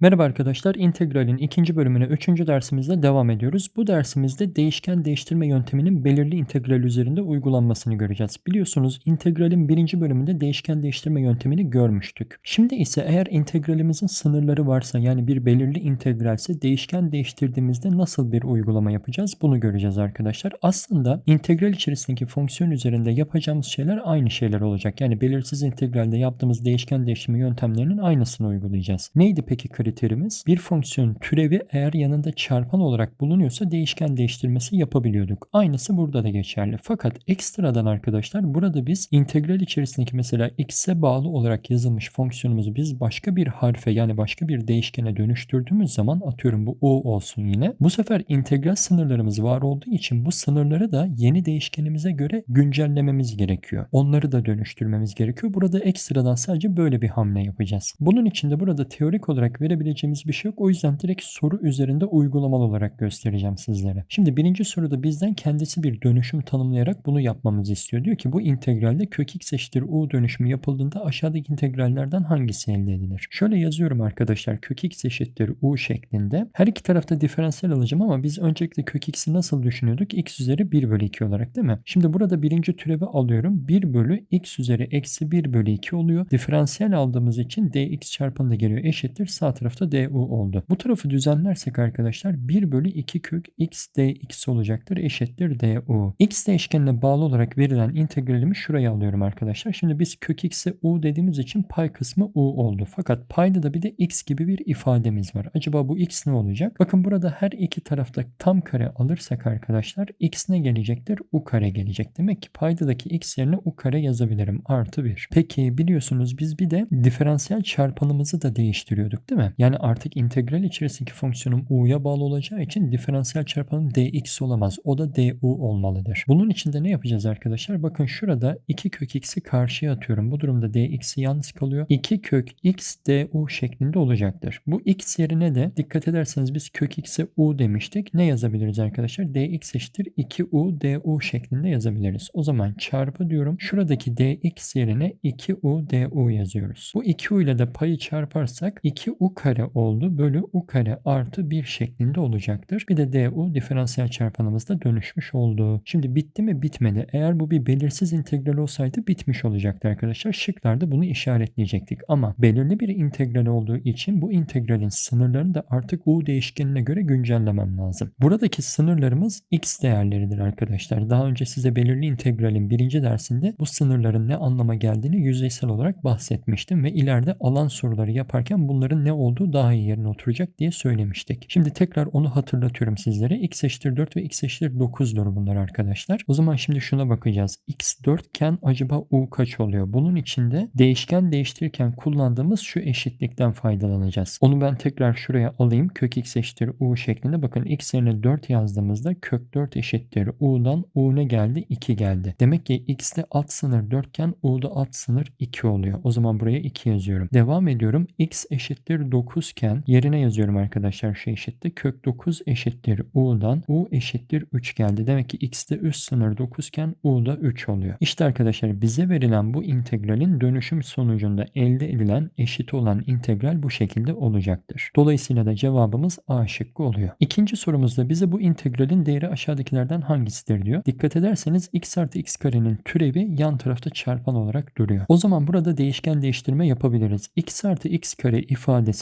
Merhaba arkadaşlar, integralin ikinci bölümüne üçüncü dersimizde devam ediyoruz. Bu dersimizde değişken değiştirme yönteminin belirli integral üzerinde uygulanmasını göreceğiz. Biliyorsunuz integralin birinci bölümünde değişken değiştirme yöntemini görmüştük. Şimdi ise eğer integralimizin sınırları varsa yani bir belirli integralse değişken değiştirdiğimizde nasıl bir uygulama yapacağız bunu göreceğiz arkadaşlar. Aslında integral içerisindeki fonksiyon üzerinde yapacağımız şeyler aynı şeyler olacak. Yani belirsiz integralde yaptığımız değişken değiştirme yöntemlerinin aynısını uygulayacağız. Neydi peki kriterimiz? Bir fonksiyon türevi eğer yanında çarpan olarak bulunuyorsa değişken değiştirmesi yapabiliyorduk. Aynısı burada da geçerli. Fakat ekstradan arkadaşlar burada biz integral içerisindeki mesela x'e bağlı olarak yazılmış fonksiyonumuzu biz başka bir harfe yani başka bir değişkene dönüştürdüğümüz zaman atıyorum bu u olsun yine. Bu sefer integral sınırlarımız var olduğu için bu sınırları da yeni değişkenimize göre güncellememiz gerekiyor. Onları da dönüştürmemiz gerekiyor. Burada ekstradan sadece böyle bir hamle yapacağız. Bunun için de burada teorik olarak verebileceğimiz bir şey yok. O yüzden direkt soru üzerinde uygulamalı olarak göstereceğim sizlere. Şimdi birinci soruda bizden kendisi bir dönüşüm tanımlayarak bunu yapmamızı istiyor. Diyor ki bu integralde kök x eşittir u dönüşümü yapıldığında aşağıdaki integrallerden hangisi elde edilir? Şöyle yazıyorum arkadaşlar kök x eşittir u şeklinde. Her iki tarafta diferansiyel alacağım ama biz öncelikle kök x'i nasıl düşünüyorduk? x üzeri 1 bölü 2 olarak değil mi? Şimdi burada birinci türevi alıyorum. 1 bölü x üzeri eksi 1 bölü 2 oluyor. Diferansiyel aldığımız için dx çarpanı geliyor eşittir. Sağ tarafta du oldu. Bu tarafı düzenlersek arkadaşlar 1 bölü 2 kök x dx olacaktır eşittir du. x değişkenine bağlı olarak verilen integralimi şuraya alıyorum arkadaşlar. Şimdi biz kök x'e u dediğimiz için pay kısmı u oldu. Fakat payda da bir de x gibi bir ifademiz var. Acaba bu x ne olacak? Bakın burada her iki tarafta tam kare alırsak arkadaşlar x ne gelecektir? u kare gelecek. Demek ki paydadaki x yerine u kare yazabilirim. Artı 1. Peki biliyorsunuz biz bir de diferansiyel çarpanımızı da değiştiriyorduk değil mi? Yani artık integral içerisindeki fonksiyonum u'ya bağlı olacağı için diferansiyel çarpanım dx olamaz. O da du olmalıdır. Bunun için de ne yapacağız arkadaşlar? Bakın şurada 2 kök x'i karşıya atıyorum. Bu durumda dx'i yalnız kalıyor. 2 kök x du şeklinde olacaktır. Bu x yerine de dikkat ederseniz biz kök x'e u demiştik. Ne yazabiliriz arkadaşlar? dx eşittir 2u du şeklinde yazabiliriz. O zaman çarpı diyorum. Şuradaki dx yerine 2u du yazıyoruz. Bu 2u ile de payı çarparsak 2u kare oldu bölü u kare artı 1 şeklinde olacaktır. Bir de du diferansiyel çarpanımızda dönüşmüş oldu. Şimdi bitti mi bitmedi. Eğer bu bir belirsiz integral olsaydı bitmiş olacaktı arkadaşlar. Şıklarda bunu işaretleyecektik. Ama belirli bir integral olduğu için bu integralin sınırlarını da artık u değişkenine göre güncellemem lazım. Buradaki sınırlarımız x değerleridir arkadaşlar. Daha önce size belirli integralin birinci dersinde bu sınırların ne anlama geldiğini yüzeysel olarak bahsetmiştim ve ileride alan soruları yaparken bunların ne olduğu daha iyi yerine oturacak diye söylemiştik. Şimdi tekrar onu hatırlatıyorum sizlere. x eşittir 4 ve x eşittir 9'dur bunlar arkadaşlar. O zaman şimdi şuna bakacağız. x 4 iken acaba u kaç oluyor? Bunun içinde değişken değiştirirken kullandığımız şu eşitlikten faydalanacağız. Onu ben tekrar şuraya alayım. Kök x eşittir u şeklinde. Bakın x yerine 4 yazdığımızda kök 4 eşittir u'dan u ne geldi? 2 geldi. Demek ki x'te alt sınır 4 iken u'da alt sınır 2 oluyor. O zaman buraya 2 yazıyorum. Devam ediyorum. x eşittir 9 iken yerine yazıyorum arkadaşlar şu eşittir. Kök 9 eşittir u'dan u eşittir 3 geldi. Demek ki x'te üst sınır 9 iken u'da 3 oluyor. İşte arkadaşlar bize verilen bu integralin dönüşüm sonucunda elde edilen eşit olan integral bu şekilde olacaktır. Dolayısıyla da cevabımız A şıkkı oluyor. İkinci sorumuzda bize bu integralin değeri aşağıdakilerden hangisidir diyor. Dikkat ederseniz x artı x karenin türevi yan tarafta çarpan olarak duruyor. O zaman burada değişken değiştirme yapabiliriz. x artı x kare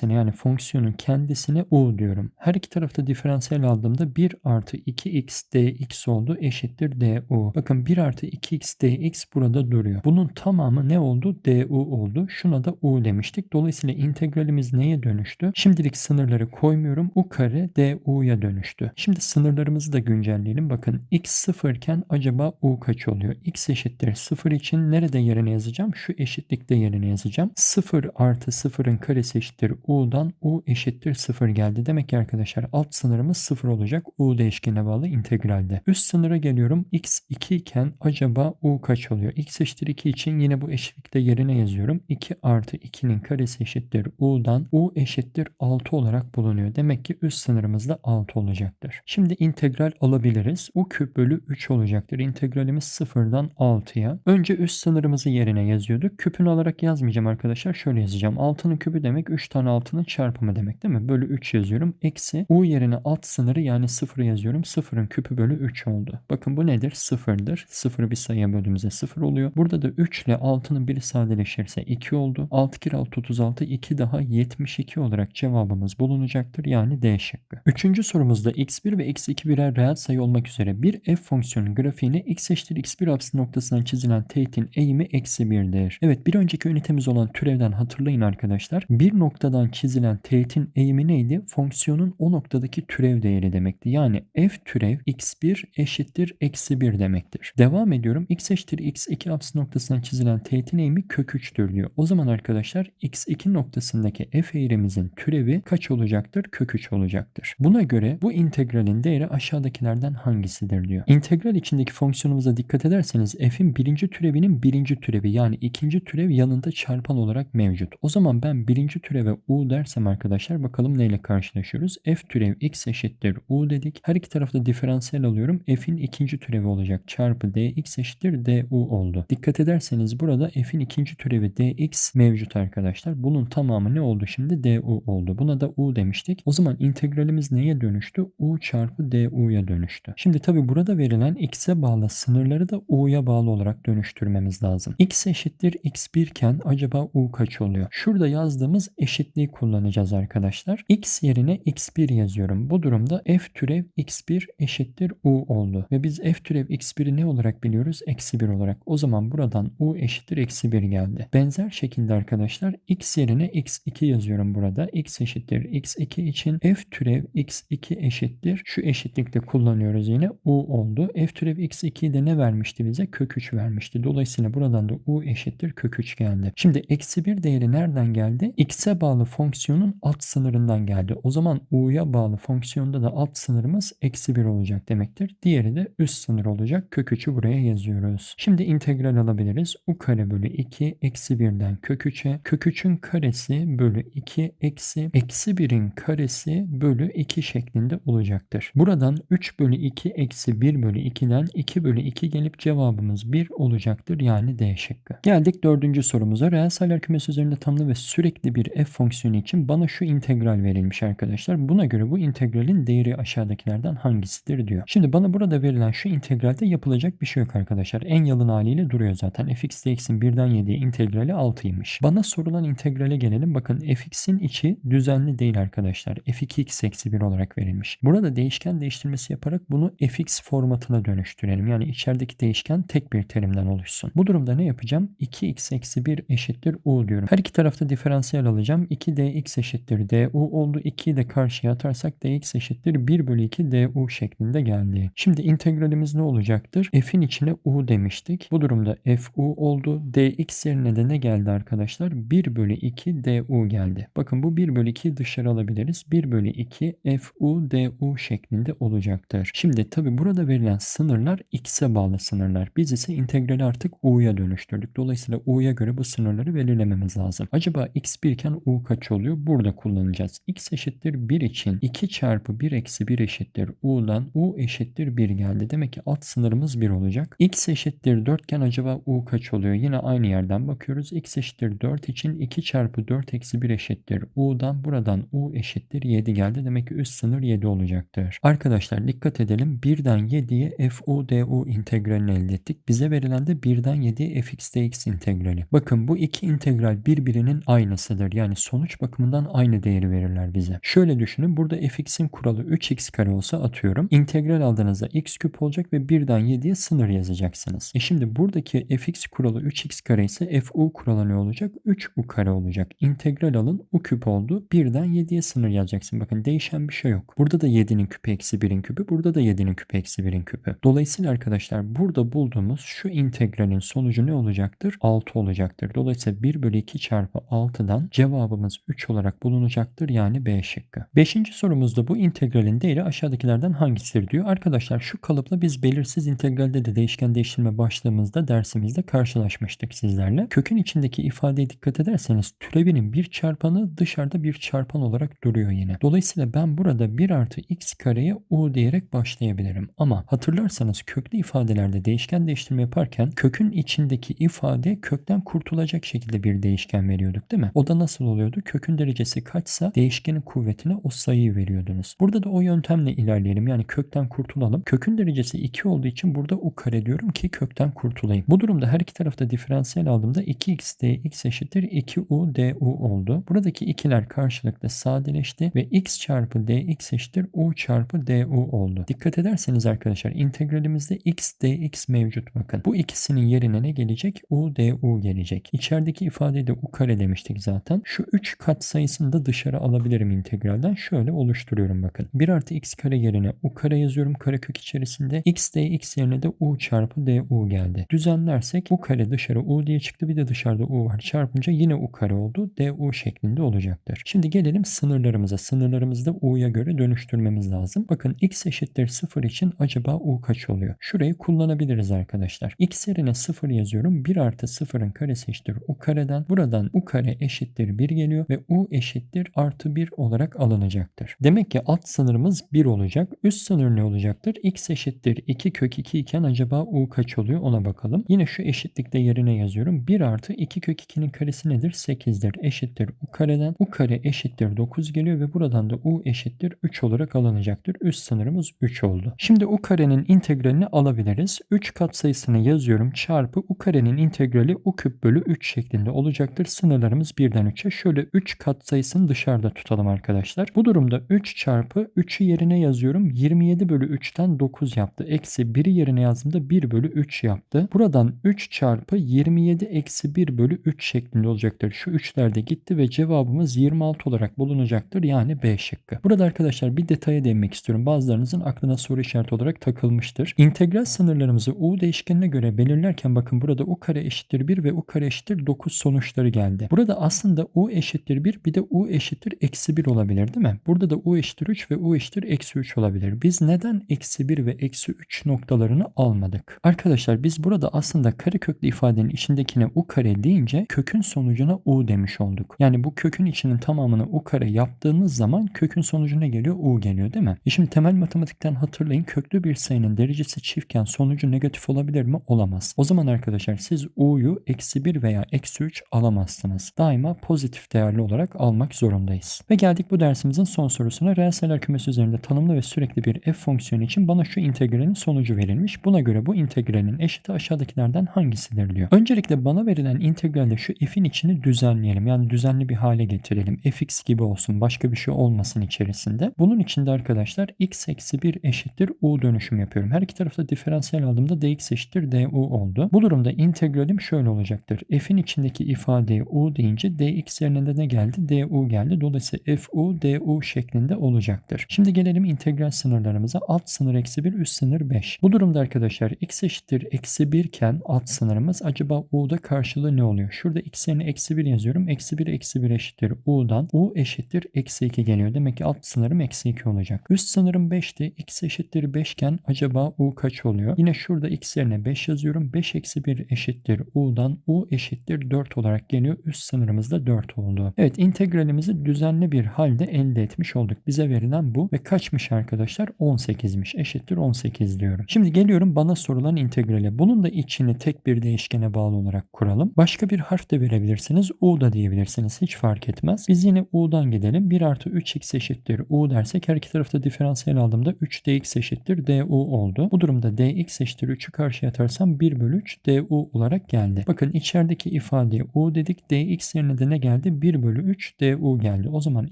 ifadesine yani fonksiyonun kendisine u diyorum. Her iki tarafta diferansiyel aldığımda 1 artı 2x dx oldu eşittir du. Bakın 1 artı 2x dx burada duruyor. Bunun tamamı ne oldu? du oldu. Şuna da u demiştik. Dolayısıyla integralimiz neye dönüştü? Şimdilik sınırları koymuyorum. u kare du'ya dönüştü. Şimdi sınırlarımızı da güncelleyelim. Bakın x 0 iken acaba u kaç oluyor? x eşittir 0 için nerede yerine yazacağım? Şu eşitlikte yerine yazacağım. 0 artı 0'ın karesi eşittir u'dan u eşittir 0 geldi. Demek ki arkadaşlar alt sınırımız 0 olacak u değişkenine bağlı integralde. Üst sınıra geliyorum. x 2 iken acaba u kaç oluyor? x eşittir 2 için yine bu eşitlikte yerine yazıyorum. 2 artı 2'nin karesi eşittir u'dan u eşittir 6 olarak bulunuyor. Demek ki üst sınırımız da 6 olacaktır. Şimdi integral alabiliriz. u küp bölü 3 olacaktır. İntegralimiz 0'dan 6'ya. Önce üst sınırımızı yerine yazıyorduk. Küpünü alarak yazmayacağım arkadaşlar. Şöyle yazacağım. 6'nın küpü demek 3 tane 6 6'nın çarpımı demek değil mi? Bölü 3 yazıyorum. Eksi u yerine alt sınırı yani 0 yazıyorum. 0'ın küpü bölü 3 oldu. Bakın bu nedir? 0'dır. 0'ı bir sayıya böldüğümüzde 0 oluyor. Burada da 3 ile 6'nın biri sadeleşirse 2 oldu. 6 kere 6 36 2 daha 72 olarak cevabımız bulunacaktır. Yani D şıkkı. Üçüncü sorumuzda x1 ve x2 birer reel sayı olmak üzere bir f fonksiyonun grafiğini x eşittir x1 apsisi noktasından çizilen teğetin eğimi eksi 1'dir. Evet bir önceki ünitemiz olan türevden hatırlayın arkadaşlar. Bir noktadan çizilen teğetin eğimi neydi? Fonksiyonun o noktadaki türev değeri demekti. Yani f türev x1 eşittir eksi 1 demektir. Devam ediyorum. x eşittir x2 apsisi noktasından çizilen teğetin eğimi kök 3'tür diyor. O zaman arkadaşlar x2 noktasındaki f eğrimizin türevi kaç olacaktır? Kök 3 olacaktır. Buna göre bu integralin değeri aşağıdakilerden hangisidir diyor. İntegral içindeki fonksiyonumuza dikkat ederseniz f'in birinci türevinin birinci türevi yani ikinci türev yanında çarpan olarak mevcut. O zaman ben birinci türeve u dersem arkadaşlar bakalım neyle karşılaşıyoruz. f türev x eşittir u dedik. Her iki tarafta diferansiyel alıyorum. f'in ikinci türevi olacak. Çarpı dx eşittir du oldu. Dikkat ederseniz burada f'in ikinci türevi dx mevcut arkadaşlar. Bunun tamamı ne oldu şimdi? du oldu. Buna da u demiştik. O zaman integralimiz neye dönüştü? u çarpı du'ya dönüştü. Şimdi tabi burada verilen x'e bağlı sınırları da u'ya bağlı olarak dönüştürmemiz lazım. x eşittir x1 iken acaba u kaç oluyor? Şurada yazdığımız eşitliği kullanacağız arkadaşlar. x yerine x1 yazıyorum. Bu durumda f türev x1 eşittir u oldu. Ve biz f türev x1'i ne olarak biliyoruz? Eksi 1 olarak. O zaman buradan u eşittir eksi 1 geldi. Benzer şekilde arkadaşlar x yerine x2 yazıyorum burada. x eşittir x2 için f türev x2 eşittir. Şu eşitlikte kullanıyoruz yine u oldu. f türev x2'yi de ne vermişti bize? Kök 3 vermişti. Dolayısıyla buradan da u eşittir kök 3 geldi. Şimdi eksi 1 değeri nereden geldi? x'e bağlı fonksiyonun alt sınırından geldi. O zaman u'ya bağlı fonksiyonda da alt sınırımız eksi 1 olacak demektir. Diğeri de üst sınır olacak. Kök 3'ü buraya yazıyoruz. Şimdi integral alabiliriz. u kare bölü 2 eksi 1'den kök 3'e. Kök 3'ün karesi bölü 2 eksi eksi 1'in karesi bölü 2 şeklinde olacaktır. Buradan 3 bölü 2 eksi 1 bölü 2'den 2 bölü 2 gelip cevabımız 1 olacaktır. Yani D şıkkı. Geldik dördüncü sorumuza. Reel sayılar kümesi üzerinde tanımlı ve sürekli bir f fonksiyonu için bana şu integral verilmiş arkadaşlar. Buna göre bu integralin değeri aşağıdakilerden hangisidir diyor. Şimdi bana burada verilen şu integralde yapılacak bir şey yok arkadaşlar. En yalın haliyle duruyor zaten. fx dx'in 1'den 7'ye integrali 6'ymış. Bana sorulan integrale gelelim. Bakın fx'in içi düzenli değil arkadaşlar. f2x eksi 1 olarak verilmiş. Burada değişken değiştirmesi yaparak bunu fx formatına dönüştürelim. Yani içerideki değişken tek bir terimden oluşsun. Bu durumda ne yapacağım? 2x eksi 1 eşittir u diyorum. Her iki tarafta diferansiyel alacağım. 2dx eşittir du oldu. 2'yi de karşıya atarsak dx eşittir 1 bölü 2 du şeklinde geldi. Şimdi integralimiz ne olacaktır? f'in içine u demiştik. Bu durumda f u oldu. dx yerine de ne geldi arkadaşlar? 1 bölü 2 du geldi. Bakın bu 1 bölü 2'yi dışarı alabiliriz. 1 bölü 2 f u du şeklinde olacaktır. Şimdi tabi burada verilen sınırlar x'e bağlı sınırlar. Biz ise integrali artık u'ya dönüştürdük. Dolayısıyla u'ya göre bu sınırları belirlememiz lazım. Acaba x1 iken u kaç oluyor? Burada kullanacağız. x eşittir 1 için 2 çarpı 1 eksi 1 eşittir u'dan u eşittir 1 geldi. Demek ki alt sınırımız 1 olacak. x eşittir 4 iken acaba u kaç oluyor? Yine aynı yerden bakıyoruz. x eşittir 4 için 2 çarpı 4 eksi 1 eşittir u'dan buradan u eşittir 7 geldi. Demek ki üst sınır 7 olacaktır. Arkadaşlar dikkat edelim. 1'den 7'ye fu du integralini elde ettik. Bize verilen de 1'den 7'ye fx dx integrali. Bakın bu iki integral birbirinin aynısıdır. Yani sonuç bakımından aynı değeri verirler bize. Şöyle düşünün. Burada fx'in kuralı 3x kare olsa atıyorum. İntegral aldığınızda x küp olacak ve 1'den 7'ye sınır yazacaksınız. E şimdi buradaki fx kuralı 3x kare ise fu kuralı ne olacak? 3u kare olacak. İntegral alın u küp oldu. 1'den 7'ye sınır yazacaksın. Bakın değişen bir şey yok. Burada da 7'nin küpü eksi 1'in küpü. Burada da 7'nin küpü eksi 1'in küpü. Dolayısıyla arkadaşlar burada bulduğumuz şu integralin sonucu ne olacaktır? 6 olacaktır. Dolayısıyla 1 bölü 2 çarpı 6'dan cevabımız 3 olarak bulunacaktır. Yani B şıkkı. Beşinci sorumuzda bu integralin değeri aşağıdakilerden hangisidir diyor. Arkadaşlar şu kalıpla biz belirsiz integralde de değişken değiştirme başladığımızda dersimizde karşılaşmıştık sizlerle. Kökün içindeki ifadeye dikkat ederseniz türevinin bir çarpanı dışarıda bir çarpan olarak duruyor yine. Dolayısıyla ben burada 1 artı x kareye u diyerek başlayabilirim. Ama hatırlarsanız köklü ifadelerde değişken değiştirme yaparken kökün içindeki ifade kökten kurtulacak şekilde bir değişken veriyorduk değil mi? O da nasıl oluyordu? Kök kökün derecesi kaçsa değişkenin kuvvetine o sayıyı veriyordunuz. Burada da o yöntemle ilerleyelim. Yani kökten kurtulalım. Kökün derecesi 2 olduğu için burada u kare diyorum ki kökten kurtulayım. Bu durumda her iki tarafta diferansiyel aldığımda 2x dx eşittir 2u du oldu. Buradaki ikiler karşılıklı sadeleşti ve x çarpı dx eşittir u çarpı du oldu. Dikkat ederseniz arkadaşlar integralimizde x dx mevcut bakın. Bu ikisinin yerine ne gelecek? u du gelecek. İçerideki ifadeyi de u kare demiştik zaten. Şu 3 kat sayısını da dışarı alabilirim integralden. Şöyle oluşturuyorum bakın. 1 artı x kare yerine u kare yazıyorum karekök içerisinde. x dx yerine de u çarpı du geldi. Düzenlersek u kare dışarı u diye çıktı. Bir de dışarıda u var. Çarpınca yine u kare oldu. du şeklinde olacaktır. Şimdi gelelim sınırlarımıza. Sınırlarımızı da u'ya göre dönüştürmemiz lazım. Bakın x eşittir 0 için acaba u kaç oluyor? Şurayı kullanabiliriz arkadaşlar. x yerine 0 yazıyorum. 1 artı 0'ın karesi eşittir u kareden. Buradan u kare eşittir 1 geliyor ve u eşittir artı 1 olarak alınacaktır. Demek ki alt sınırımız 1 olacak. Üst sınır ne olacaktır? x eşittir 2 kök 2 iken acaba u kaç oluyor ona bakalım. Yine şu eşitlikte yerine yazıyorum. 1 artı 2 kök 2'nin karesi nedir? 8'dir. Eşittir u kareden. u kare eşittir 9 geliyor ve buradan da u eşittir 3 olarak alınacaktır. Üst sınırımız 3 oldu. Şimdi u karenin integralini alabiliriz. 3 katsayısını yazıyorum. Çarpı u karenin integrali u küp bölü 3 şeklinde olacaktır. Sınırlarımız 1'den 3'e. Şöyle 3 katsayısını dışarıda tutalım arkadaşlar. Bu durumda 3 çarpı 3'ü yerine yazıyorum. 27 bölü 3'ten 9 yaptı. Eksi 1'i yerine yazdığımda 1 bölü 3 yaptı. Buradan 3 çarpı 27 eksi 1 bölü 3 şeklinde olacaktır. Şu 3'ler de gitti ve cevabımız 26 olarak bulunacaktır. Yani B şıkkı. Burada arkadaşlar bir detaya değinmek istiyorum. Bazılarınızın aklına soru işareti olarak takılmıştır. İntegral sınırlarımızı u değişkenine göre belirlerken bakın burada u kare eşittir 1 ve u kare eşittir 9 sonuçları geldi. Burada aslında u eşittir 1 bir de u eşittir eksi 1 olabilir değil mi? Burada da u eşittir 3 ve u eşittir eksi 3 olabilir. Biz neden eksi 1 ve eksi 3 noktalarını almadık? Arkadaşlar biz burada aslında kareköklü ifadenin içindekine u kare deyince kökün sonucuna u demiş olduk. Yani bu kökün içinin tamamını u kare yaptığınız zaman kökün sonucu ne geliyor? u geliyor değil mi? E şimdi temel matematikten hatırlayın köklü bir sayının derecesi çiftken sonucu negatif olabilir mi? Olamaz. O zaman arkadaşlar siz u'yu eksi 1 veya eksi 3 alamazsınız. Daima pozitif değerli olarak almak zorundayız. Ve geldik bu dersimizin son sorusuna. Reel sayılar kümesi üzerinde tanımlı ve sürekli bir f fonksiyonu için bana şu integralin sonucu verilmiş. Buna göre bu integralin eşiti aşağıdakilerden hangisidir diyor. Öncelikle bana verilen integralde şu f'in içini düzenleyelim. Yani düzenli bir hale getirelim. fx gibi olsun. Başka bir şey olmasın içerisinde. Bunun içinde arkadaşlar x eksi 1 eşittir u dönüşüm yapıyorum. Her iki tarafta diferansiyel aldığımda dx eşittir du oldu. Bu durumda integralim şöyle olacaktır. f'in içindeki ifadeye u deyince dx yerine de ne geldi? du geldi. Dolayısıyla fu du şeklinde olacaktır. Şimdi gelelim integral sınırlarımıza. Alt sınır eksi 1, üst sınır 5. Bu durumda arkadaşlar x eşittir eksi 1 iken alt sınırımız acaba u'da karşılığı ne oluyor? Şurada x yerine eksi 1 yazıyorum. Eksi 1 eksi 1 eşittir u'dan. u eşittir eksi 2 geliyor. Demek ki alt sınırım eksi 2 olacak. Üst sınırım 5'ti. x eşittir 5 iken acaba u kaç oluyor? Yine şurada x yerine 5 yazıyorum. 5 eksi 1 eşittir u'dan. u eşittir 4 olarak geliyor. Üst sınırımız da 4 oldu. Evet integralimizi düzenli bir halde elde etmiş olduk. Bize verilen bu ve kaçmış arkadaşlar? 18'miş. Eşittir 18 diyorum. Şimdi geliyorum bana sorulan integrale. Bunun da içini tek bir değişkene bağlı olarak kuralım. Başka bir harf de verebilirsiniz. U da diyebilirsiniz. Hiç fark etmez. Biz yine U'dan gidelim. 1 artı 3x eşittir U dersek her iki tarafta diferansiyel aldığımda 3 dx eşittir du oldu. Bu durumda dx eşittir 3'ü karşıya atarsam 1 bölü 3 du olarak geldi. Bakın içerideki ifadeye u dedik. dx yerine de ne geldi? 1 bölü 3 du geldi. O zaman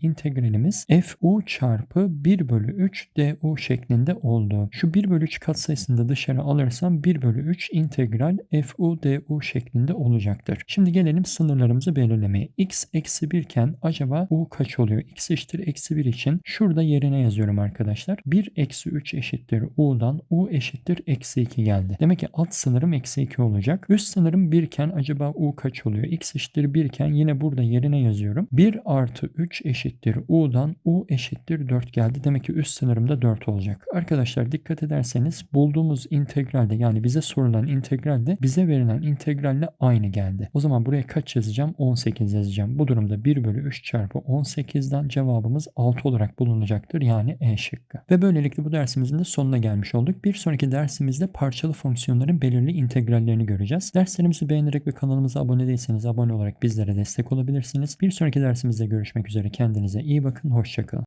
integralimiz fu çarpı 1 bölü 3 du şeklinde oldu. Şu 1 bölü 3 katsayısını da dışarı alırsam 1 bölü 3 integral fu du şeklinde olacaktır. Şimdi gelelim sınırlarımızı belirlemeye. x eksi 1 iken acaba u kaç oluyor? x eşittir eksi 1 için şurada yerine yazıyorum arkadaşlar. 1 eksi 3 eşittir u'dan u eşittir eksi 2 geldi. Demek ki alt sınırım eksi 2 olacak. Üst sınırım 1 iken acaba u kaç oluyor? x eşittir 1 iken yine burada yerine yazıyorum. 1 artı 3 eşittir u'dan u eşittir 4 geldi. Demek ki üst sınırım da 4 olacak. Arkadaşlar dikkat ederseniz bulduğumuz integralde yani bize sorulan integralde bize verilen integralle aynı geldi. O zaman buraya kaç yazacağım? 18 yazacağım. Bu durumda 1 bölü 3 çarpı 18'den cevabımız 6 olarak bulunacaktır. Yani E şıkkı. Ve böylelikle bu dersimizin de sonuna gelmiş olduk. Bir sonraki dersimizde parçalı fonksiyonların belirli integrallerini göreceğiz. Derslerimizi beğenerek ve kanalımıza abone değilseniz abone olarak bizlere destek olabilirsiniz. Bir Sonraki dersimizde görüşmek üzere. Kendinize iyi bakın. Hoşçakalın.